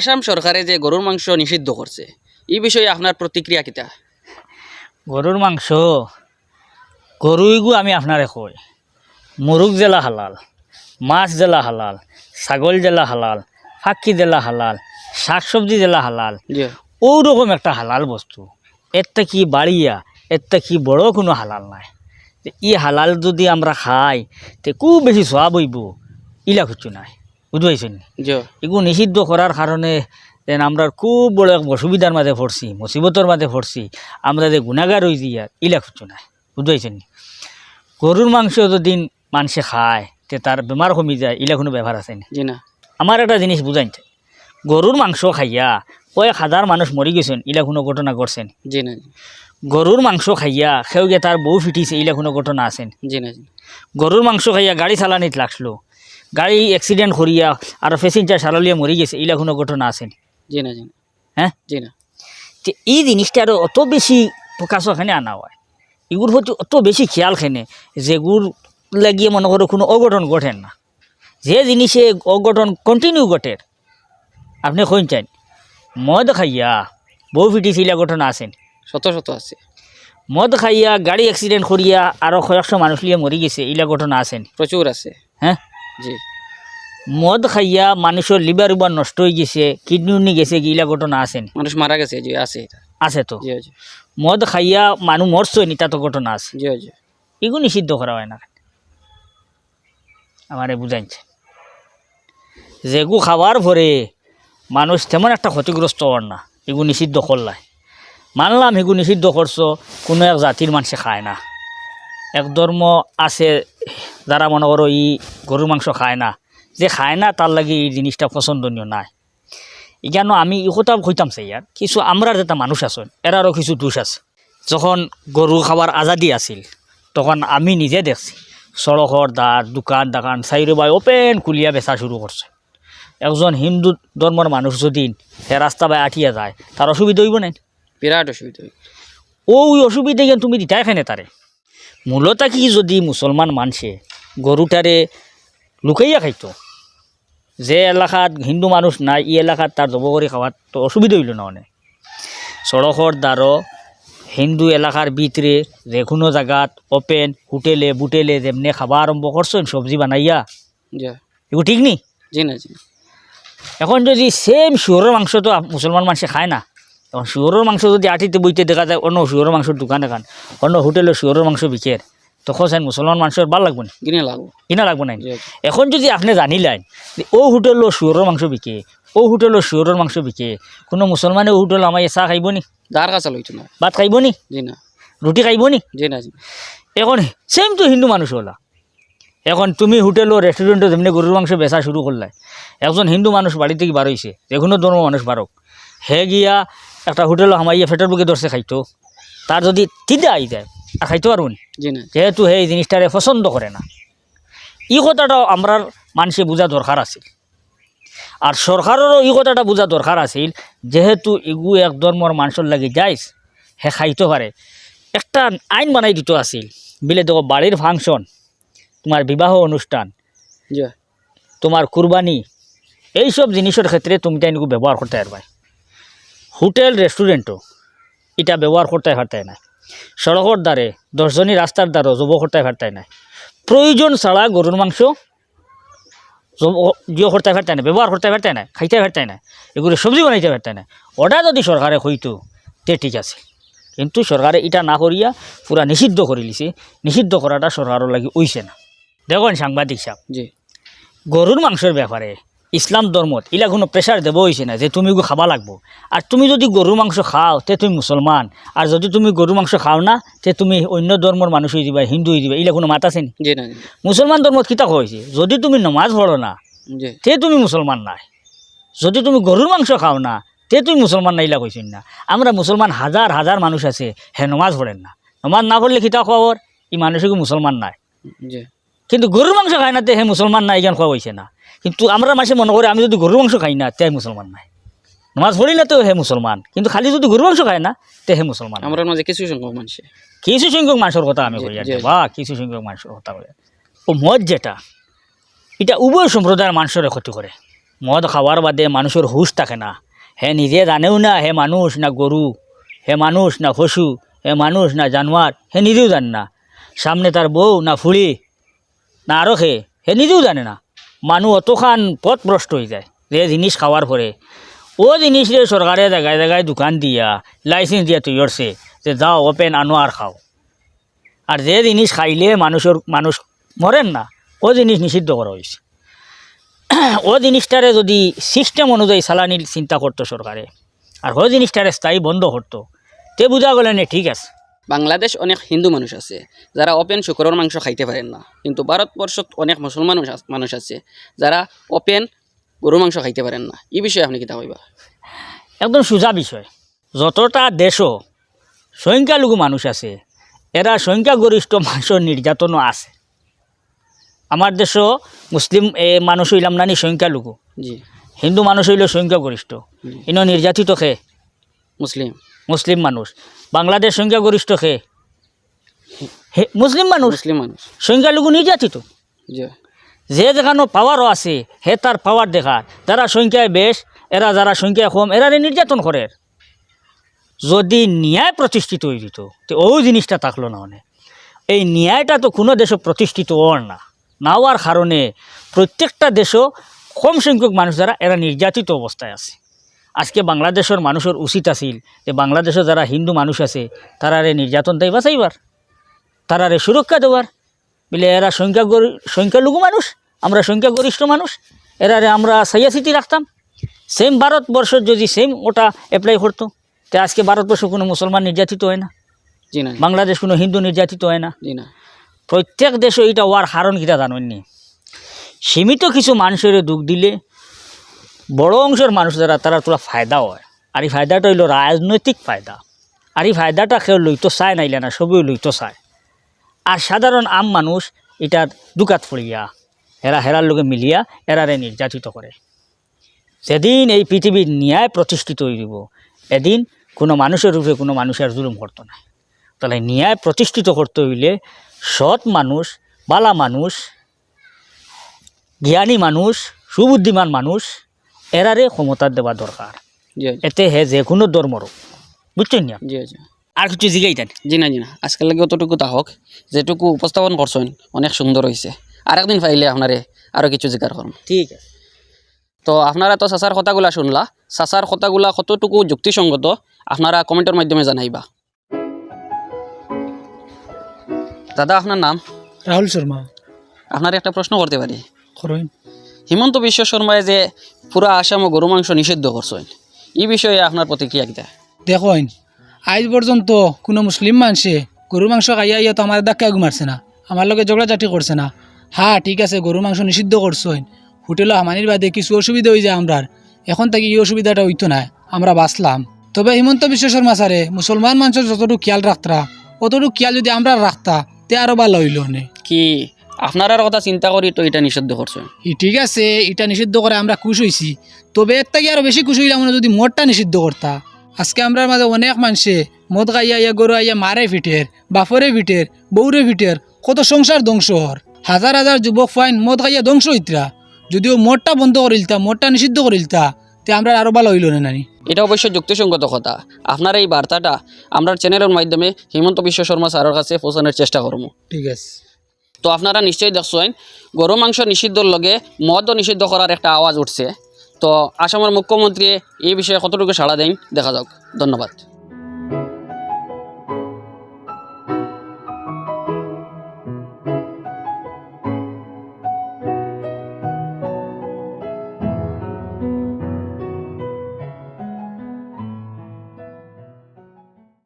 আসাম সরকারে যে গরুর মাংস নিষিদ্ধ করছে এই বিষয়ে আপনার প্রতিক্রিয়া কিতা? গরুর মাংস গরুইগু আমি আপনারে কই মুরুগ জেলা হালাল মাছ জেলা হালাল ছাগল জেলা হালাল ফাঁকি জেলা হালাল শাক সবজি জেলা হালাল ওরকম একটা হালাল বস্তু। এরটা কি বাড়িয়া এরটা কি বড় কোনো হালাল নাই। ই হালাল যদি আমরা খাই তে খুব বেশি সোয়াব হইব ইলা কিছু নাই। জি এগুলো নিষিদ্ধ করার কারণে যেন আমরা খুব বড় এক অসুবিধার মাঝে পড়ছি মুসিবতর মাঝে পড়ছি আমরা যে গুণাগার হয়ে যাই ইলা নাই। বুঝতে পারছেন গরুর মাংস যদি মানুষে খায় তে তার বেমার কমি যায় ইলা কোনো ব্যবহার আছে না জি না। আমার একটা জিনিস বুঝাইছে গরুর মাংস খাইয়া কয়েক হাজার মানুষ মরি গেছেন ইলা কোনো ঘটনা করছেন জি না গরুর মাংস খাইয়া সেও গিয়ে তার বউ ফিটিছে ইলা কোনো ঘটনা আছেন জি না গরুর মাংস খাইয়া গাড়ি চালানিত লাগল গাড়ি অ্যাক্সিডেন্ট করিয়া আর প্যাসেঞ্জার সারালিয়া মরি গেছে ইলা কোনো ঘটনা আছেন জি না জি না। হ্যাঁ জি না। যে এই জিনিসটা আরও অত বেশি প্রকাশ এখানে আনা হয়। এগুলোর প্রতি অত বেশি খেয়াল খেনে যেগুর লাগিয়ে মনে করো কোনো অঘটন ঘটেন না। যে জিনিসে অঘটন কন্টিনিউ ঘটে। আপনি কইন চান মদ খাইয়া বউ ফিটিছিলা ঘটনা আছেন শত শত আছে। মদ খাইয়া গাড়ি অ্যাক্সিডেন্ট করিয়া আরও কয়েকশো মানুষ লিয়ে মরি গেছে ইলা ঘটনা আছেন প্রচুর আছে। হ্যাঁ জি। মদ খাইয়া মানুষের লিভার উবার নষ্ট হয়ে গেছে কিডনি উনি গেছে ইলা ঘটনা আছেন মানুষ মারা গেছে জি আছে আছে তো? মদ খাইয়া মানুষ মরছে নি তা তো ঘটনা আছে? জি জি। এগুলো নিষিদ্ধ করা হয় না। আমারে বুঝাইছে যেগু খাওয়ার পরে মানুষ তেমন একটা ক্ষতিগ্রস্ত হওয়ার না এগু নিষিদ্ধ করলাই মানলাম এগু নিষিদ্ধ করছ কোনো এক জাতির মানুষে খায় না। এক ধর্ম আছে যারা মনে করো ই গরুর মাংস খায় না যে খায় না তার লাগে এই জিনিসটা পছন্দনীয় নাই। এখানে আমি ই কথা কইতাম চাই আর কিছু আমরা যেটা মানুষ আছেন এরারও কিছু দোষ আছে। যখন গরু খাবার আজাদি আছিল তখন আমি নিজে দেখছি সড়কর দ্বার দোকান দোকান চাইরে বাই ওপেন খুলিয়া বেচা শুরু করছে একজন হিন্দু ধর্মের মানুষ যদি সে রাস্তা বাই আটিয়া যায় তার অসুবিধা হইব নাই? বিরাট অসুবিধা ও ওই অসুবিধা তুমি দিতাই খানে তারে মূলত কি যদি মুসলমান মানুষে গরুটারে লুকাইয়া খাইতো। যে এলাকাত হিন্দু মানুষ নাই ই এলাকাত তার জব করে খাওয়ার তো অসুবিধা হইল না অনেক সড়কর দ্বারও হিন্দু এলাকার ভিতরে যে কোনো জায়গাত ওপেন হোটেলে বুটেলে যেমনি খাবা আরম্ভ করছেন সবজি বানাইয়া। এগুলো ঠিক নি? জি না জি এখন যদি সেম শুয়োরের মাংস তো মুসলমান মানুষে খায় না তখন শুয়োরের মাংস যদি আটিতে বইতে দেখা যায় অন্য শুয়োরের মাংসের দোকান এখান অন্য হোটেলে শুয়োরের মাংস বিকের তখন সেন মুসলমান মানুষের ভালো লাগবে না? কিনে লাগবো। কিনা লাগবে না এখন যদি আপনি জানিলেন ও হোটেলও শুয়োরের মাংস বিকে ও হোটেলও শুয়োরের মাংস বিকে কোনো মুসলমানে ও হোটেল আমার চাহ খাইব নি? দার কাছে লইতো না ভাত খাইব নি? জি না। রুটি খাইব নি? জি না জি এখন সেম তো হিন্দু মানুষ হলা। এখন তুমি হোটেলও রেস্টুরেন্টে যেমনি গরুর মাংস বেচা শুরু করলে একজন হিন্দু মানুষ বাড়ি থেকে বার হয়েছে যে কোনো ধর্ম মানুষ বারক হে গিয়া একটা হোটেল হামাইয়া ফেটের বুকে ধরছে খাইতো। তার যদি তিদে আই যায় আর খাইতে পারব নি জি না যেহেতু এই জিনিসটারে পছন্দ করে না। ই কথাটাও আমরা মানুষে বোঝা দরকার আছিল। আর সরকারেরও এই কথাটা বোঝা দরকার আছিল যেহেতু এগু এক ধর্মর মানুষের লাগে যাইস হে খাইতে পারে একটা আইন বানাই দিত আছিল বিলে দেখো বাড়ির ফাংশন তোমার বিবাহ অনুষ্ঠান তোমার কুরবানি এইসব জিনিসের ক্ষেত্রে তুমি তাই ব্যবহার করতে পারবাই হোটেল রেস্টুরেন্টও এটা ব্যবহার করতে পারতাই না সড়কের দ্বারে দশজনী রাস্তার দ্বারও জব করতে পারতাই না প্রয়োজন ছাড়া গরুর মাংস জিও করতে পারতাই না ব্যবহার করতে পারতাই না খাইতে পারতাই না এগুলো সবজি বানাইতে পারতাই না ওটা যদি সরকারে হইতো তে ঠিক আছে। কিন্তু সরকারে এটা না করিয়া পুরা নিষিদ্ধ করে লিছে। নিষিদ্ধ করাটা সরকারের লাগি ওইছে না দেখুন সাংবাদিক সাহেব জি। গরুর মাংসের ব্যাপারে ইসলাম ধর্মত ইলা কোনো প্রেশার দেব হয়েছে না যে তুমি খাবা লাগবো। আর তুমি যদি গরুর মাংস খাও তে তুমি মুসলমান আর যদি তুমি গরুর মাংস খাও না তে তুমি অন্য ধর্মের মানুষ হয়ে যাবা হিন্দু হয়ে যাবা ইলা কোনো মাত আছে মুসলমান ধর্মত কিতা হয়েছে যদি তুমি নমাজ পড়ো না তে তুমি মুসলমান নাই। যদি তুমি গরুর মাংস খাও না তে তুমি মুসলমান না ইলা কইছেন না। আমরা মুসলমান হাজার হাজার মানুষ আছে হে নমাজ পড়েন না। নমাজ না পড়লে কিতা খবর ই মানুষকে মুসলমান নাই। কিন্তু গরুর মাংস খায় না তে হে মুসলমান নাই জ্ঞান খাওয়া হয়েছে না। কিন্তু আমরা মাসে মনে করি আমি যদি গরুর মাংস খাই না তে মুসলমান নাই। নামাজ পড়ি না তো হে মুসলমান কিন্তু খালি যদি গরুর মাংস খায় না তে হে মুসলমান। আমরা মাঝে কিছু সংখ্যক মানুষে। কিছু সংখ্যক মানুষের কথা আমি কই আর বা কিছু সংখ্যক মানুষের কথা কই ও মদ যেটা এটা উভয় সম্প্রদায়ের মানুষের ক্ষতি করে। মদ খাওয়ার বাদে মানুষের হুশ থাকে না। হে নিজে জানেও না হে মানুষ না গরু হে মানুষ না পশু হে মানুষ না জানোয়ার হে নিজেও জানে না। সামনে তার বউ না ফুলি না আরও খে হে নিজেও জানে না। মানুষ অতখান পথ ভ্রষ্ট হয়ে যায়, যে জিনিস খাওয়ার পরে ও জিনিস রে সরকারে জায়গায় জায়গায় দোকান দিয়া লাইসেন্স দিয়া তৈরি করছে যে যাও ওপেন আনো আর খাও। আর যে জিনিস খাইলে মানুষের মানুষ মরেন না ও জিনিস নিষিদ্ধ করা হয়েছে ও জিনিসটারে যদি সিস্টেম অনুযায়ী চালানির চিন্তা করতো সরকারে আর ও জিনিসটারে স্থায়ী বন্ধ করতো তে বোঝা গেলে নে ঠিক আছে। বাংলাদেশ অনেক হিন্দু মানুষ আছে যারা ওপেন শুকরের মাংস খাইতে পারেন না। কিন্তু ভারতবর্ষত অনেক মুসলমান মানুষ আছে যারা ওপেন গরু মাংস খাইতে পারেন না। এই বিষয়ে আপনি কিতা কইবা একদম সোজা বিষয়। যতটা দেশও সংখ্যালঘু মানুষ আছে এরা সংখ্যাগরিষ্ঠ মানুষের নির্যাতনও আছে। আমার দেশও মুসলিম এ মানুষ হইলাম নানি সংখ্যালঘু। জি। হিন্দু মানুষ হইল সংখ্যাগরিষ্ঠ। ইনো নির্যাতিত খে মুসলিম। মুসলিম মানুষ। বাংলাদেশ সংখ্যাগরিষ্ঠ হে মুসলিম মানুষ? মুসলিম মানুষ। সংখ্যালঘু নির্যাতিত? যে যেখানো পাওয়ারও আছে হে তার পাওয়ার দেখার। যারা সংখ্যায় বেশ এরা যারা সংখ্যায় কম এরা নির্যাতন করে। যদি ন্যায় প্রতিষ্ঠিত হয়ে দিত তো ও জিনিসটা থাকল না অনেক। এই ন্যায়টা তো কোনো দেশে প্রতিষ্ঠিত হওয়ার না। না হওয়ার কারণে প্রত্যেকটা দেশও কম সংখ্যক মানুষ যারা এরা নির্যাতিত অবস্থায় আছে। আজকে বাংলাদেশের মানুষের উচিত আছিল যে বাংলাদেশে যারা হিন্দু মানুষ আছে তারারে নির্যাতন দেয় বাঁচাইবার তারারে সুরক্ষা দেওয়ার বলে এরা সংখ্যা সংখ্যালঘু মানুষ আমরা সংখ্যাগরিষ্ঠ মানুষ এরারে আমরা সাইয়াসিটি রাখতাম। সেম ভারতবর্ষের যদি সেম ওটা অ্যাপ্লাই করতো তো আজকে ভারতবর্ষ কোনো মুসলমান নির্যাতিত হয় না। জি না। বাংলাদেশ কোনো হিন্দু নির্যাতিত হয় না। জি না। প্রত্যেক দেশে এটা ওয়ার হারণ কিটা জানেননি সীমিত কিছু মানুষের দুঃখ দিলে বড় অংশের মানুষ যারা তারা তোরা ফায়দা হয়। আর এই ফায়দাটা হইল রাজনৈতিক ফায়দা। আর এই ফায়দাটা কেউ লইতো চায় নাইলে না সবই লইতো চায়। আর সাধারণ আম মানুষ এটার দুকাত পড়িয়া, হেরা হেরার লোকে মিলিয়া এরারে নির্যাতিত করে। সেদিন এই পৃথিবীর ন্যায় প্রতিষ্ঠিত দিব এদিন কোনো মানুষের রূপে কোনো মানুষের জুলুম করতো না। তাহলে ন্যায় প্রতিষ্ঠিত করতে হইলে সৎ মানুষ, বালা মানুষ, জ্ঞানী মানুষ, সুবুদ্ধিমান মানুষ এরারে ক্ষমতা দেওয়া দরকার। জি এতে হে যে কোনো ধর্মর বুঝছেন না? জি জি। আর কিছু জিগাইতেন জি না জি না। আজকাল লাগে অতটুকু তাহক যেটুকু উপস্থাপন করছেন অনেক সুন্দর হয়েছে আর একদিন পাইলে আপনারে আরও কিছু জিজ্ঞার করুন ঠিক আছে। তো আপনারা তো চাচার কথাগুলা শুনলা। চাচার কথাগুলা কতটুকু যুক্তিসঙ্গত আপনারা কমেন্টের মাধ্যমে জানাইবা। দাদা আপনার নাম? রাহুল শর্মা। আপনার একটা প্রশ্ন করতে পারি। হিমন্ত বিশ্ব শর্মায় যে পুরা আসাম ও গরু মাংস নিষিদ্ধ করছেন এই বিষয়ে আপনার প্রতিক্রিয়া কিতা দেখইন আজ পর্যন্ত কোনো মুসলিম মানুষে গরু মাংস খাইয়া ইয়া তো আমার দাক্কা ঘুমারছে না আমার লগে ঝগড়াঝাটি করছে না। হ্যাঁ ঠিক আছে গরু মাংস নিষিদ্ধ করছেন হোটেলে হামানির বাদে কিছু অসুবিধা হয়ে যায় আমরার এখন থেকে এই অসুবিধাটা হইতো না আমরা বাঁচলাম। তবে হিমন্ত বিশ্ব শর্মা স্যারে মুসলমান মানুষের যতটুকু খেয়াল রাখতা অতটুকু খেয়াল যদি আমরা রাখতা তে আরও ভালো হইল কি? আপনার কথা চিন্তা করি তো এটা নিষিদ্ধ করছেন ই ঠিক আছে এটা নিষিদ্ধ করে আমরা খুশ হইছি। তবে এর থেকে আরও বেশি খুশ হইলাম যদি মদটা নিষিদ্ধ করতা। আজকে আমরা মাঝে অনেক মানুষে মদ খাইয়া ইয়া গরু আইয়া মারে ফিটের বাফরে ফিটের বৌরে ফিটের কত সংসার ধ্বংস হর হাজার হাজার যুবক ফাইন মদ খাইয়া ধ্বংস হইতরা। যদিও মদটা বন্ধ করিলতা মদটা নিষিদ্ধ করিলতা তে আমরা আরও ভালো হইল না নানি। এটা অবশ্যই যুক্তিসঙ্গত কথা। আপনার এই বার্তাটা আমরা চ্যানেলের মাধ্যমে হিমন্ত বিশ্ব শর্মা স্যারের কাছে পৌঁছানোর চেষ্টা করব। ঠিক আছে। তো আপনারা নিশ্চয়ই দেখছেন গরু মাংস নিষিদ্ধর লগে মদও নিষিদ্ধ করার একটা আওয়াজ উঠছে। তো আসামের মুখ্যমন্ত্রী এই বিষয়ে কতটুকু সাড়া দেন, দেখা যাক। ধন্যবাদ।